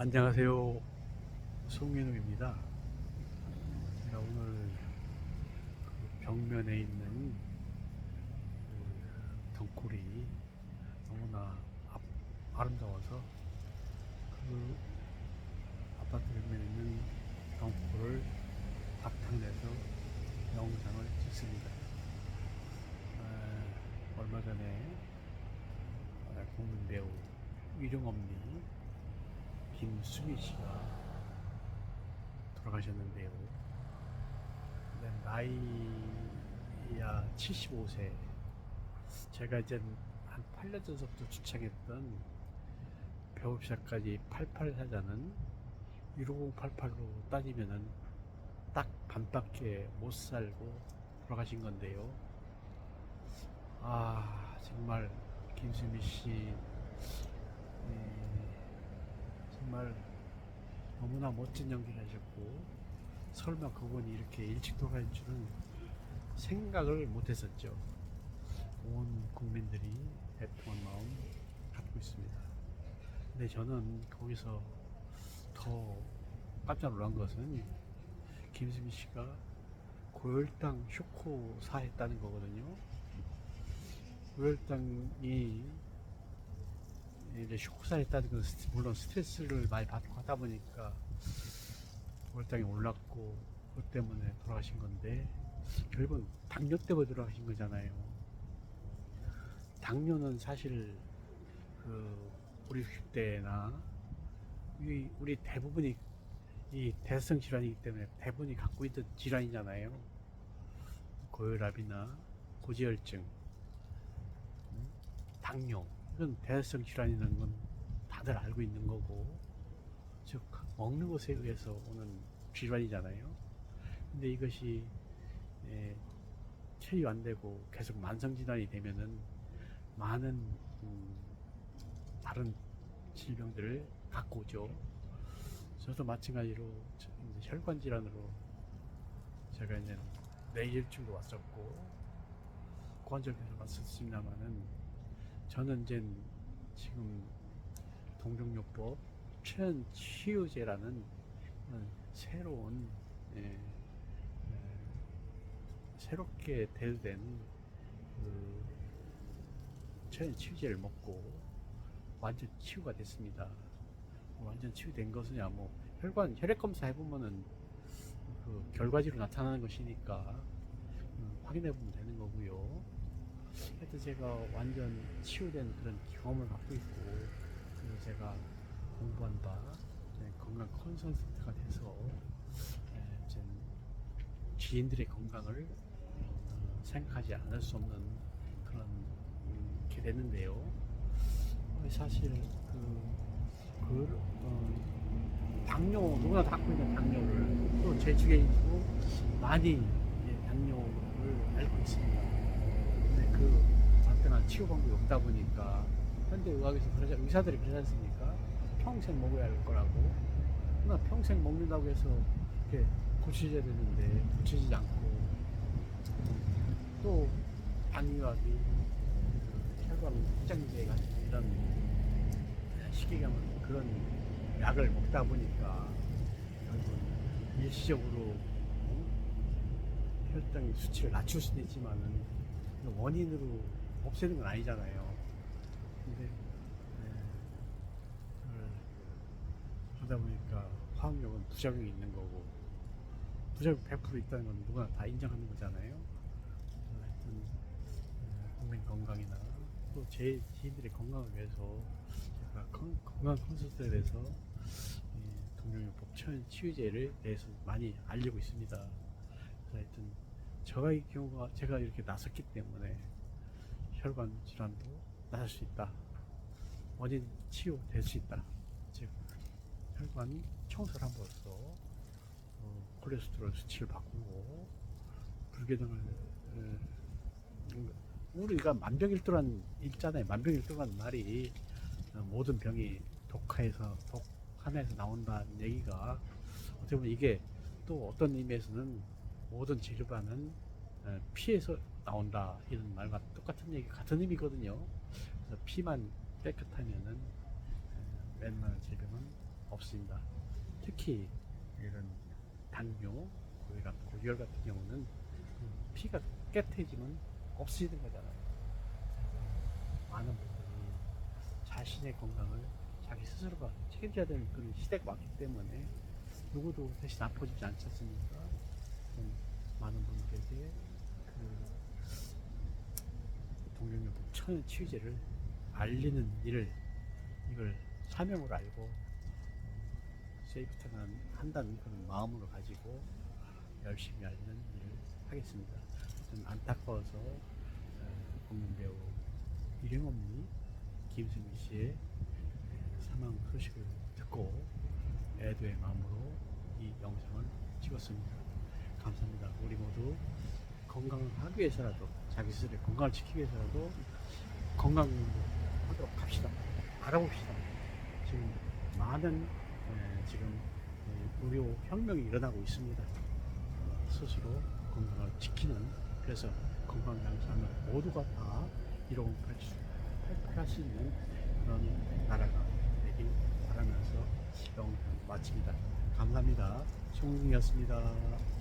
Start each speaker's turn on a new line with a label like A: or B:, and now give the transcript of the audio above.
A: 안녕하세요. 송민우입니다. 제가 오늘 그 벽면에 있는 그 덩굴이 너무나 아, 름다워서 그 아파트 벽면에 있는 덩굴을 바탕내서 영상을 찍습니다. 아, 얼마 전에 아, 국민 배우 위룡엄니 김수미 씨가 돌아가셨는데요. 네, 나이야 75세. 제가 이제 한 8년 전부터 주창했던 배우시작까지 88 사자는 15088로 따지면은 딱 반밖에 못 살고 돌아가신 건데요. 아, 정말 김수미 씨, 예, 정말 너무나 멋진 연기를 하셨고 설마 그분이 이렇게 일찍 돌아갈 줄은 생각을 못했었죠. 온 국민들이 애통한 마음 갖고 있습니다. 근데 저는 거기서 더 깜짝 놀란 것은 김수미 씨가 고혈당 쇼크 사했다는 거거든요. 고혈당이 이제 쇼크사했다는 건 스트- 물론 스트레스를 많이 받고 하다 보니까 고혈당이 올랐고 그것 때문에 돌아가신 건데 결국은 당뇨 때문에 돌아가신 거잖아요. 당뇨는 사실 그 우리 60대나 우리, 우리 대부분이 이 대성 질환이기 때문에 대부분이 갖고 있던 질환이잖아요. 고혈압이나 고지혈증, 음, 당뇨 이건 대성 질환이라는 건 다들 알고 있는 거고 즉 먹는 것에 의해서 오는 질환이잖아요. 근데 이것이 예, 체위 안 되고 계속 만성 질환이 되면은 많은 음, 다른 질병들을 갖고 오죠. 저도 마찬가지로 혈관 질환으로 제가 이제 뇌혈증도 왔었고 고관절염도 왔었습니다만은 저는 이제 지금 동종요법 최연 치유제라는 그런 새로운 예, 예, 새롭게 대두된 그 최연 치유제를 먹고 완전 치유가 됐습니다. 완전 치유된 것은야 뭐 혈관 혈액 검사 해보면은 그 결과지로 나타나는 것이니까 음, 확인해 보면 되는 거고요. 하여튼 제가 완전 치유된 그런 경험을 갖고 있고 그리고 제가 공부한 바 네, 건강 컨설턴트가 돼서 네, 지인들의 건강을 어, 생각하지 않을 수 없는 그런 음, 게 됐는데요. 어, 사실 그, 그 어, 당뇨 누구나 다 갖고 있는 당뇨를 또 제 주위에 있고 많이 이제 당뇨를 앓고 있습니다. 치유 방법이 없다 보니까 현대 의학에서 그러지 의사들이 그러지 않습니까? 평생 먹어야 할 거라고. 그러나 평생 먹는다고 해서 이렇게 고쳐져야 되는데 고쳐지지 않고 또그 혈관 확장제 같은 이런 시기가면 그런 약을 먹다 보니까 결국 일시적으로 어? 혈당 수치를 낮출 수는 있지만은 그 원인으로 없애는 건 아니잖아요. 근데 네, 그걸 하다 보니까 화학력은 부작용이 있는 거고 부작용 100% 있다는 건 누구나 다 인정하는 거잖아요. 하여튼 어, 국민 건강이나 또 제 지인들의 건강을 위해서 제가 건, 건강 컨설트에 대해서 동명요법 천 치유제를 대해서 많이 알리고 있습니다. 하여튼 저가 이 경우가 제가 이렇게 나섰기 때문에 혈관 질환도 나을 수 있다. 원인 치유될 수 있다. 즉 혈관 청소를 함으로써 어, 콜레스테롤 수치를 바꾸고 불균형을 어, 우리가 만병일도란 있잖아요. 만병일도란 말이 어, 모든 병이 독하에서 독 하나에서 나온다는 얘기가 어떻게 보면 이게 또 어떤 의미에서는 모든 질환은 어, 피에서 나온다 이런 말과 똑같은 얘기 같은 의미거든요. 그래서 피만 깨끗하면은 어, 웬만한 질병은 없습니다. 특히 이런 당뇨, 고혈압, 고지혈 같은 경우는 피가 깨트지면 없어지는 거잖아요. 많은 분들이 자신의 건강을 자기 스스로가 책임져야 되는 그런 시대가 왔기 때문에 누구도 대신 아파지지 않지 않습니까? 좀 많은 분들에게 그 천연 치유제를 알리는 일을 이걸 사명으로 알고 세이프트는 한다는 그런 마음으로 가지고 열심히 알리는 일을 하겠습니다. 좀 안타까워서 어, 국민 배우 일행엄니 김수미 씨의 사망 소식을 듣고 애도의 마음으로 이 영상을 찍었습니다. 감사합니다. 우리 모두 건강을 하기 위해서라도 자기 스스로의 건강을 지키기 위해서라도 건강을 하도록 합시다. 알아봅시다. 지금 많은 에, 지금 에, 의료 혁명이 일어나고 있습니다. 스스로 건강을 지키는 그래서 건강 장사하면 모두가 다 이뤄갈 수, 할수 있는 그런 나라가 되길 바라면서 영상 마칩니다. 감사합니다. 송중이었습니다.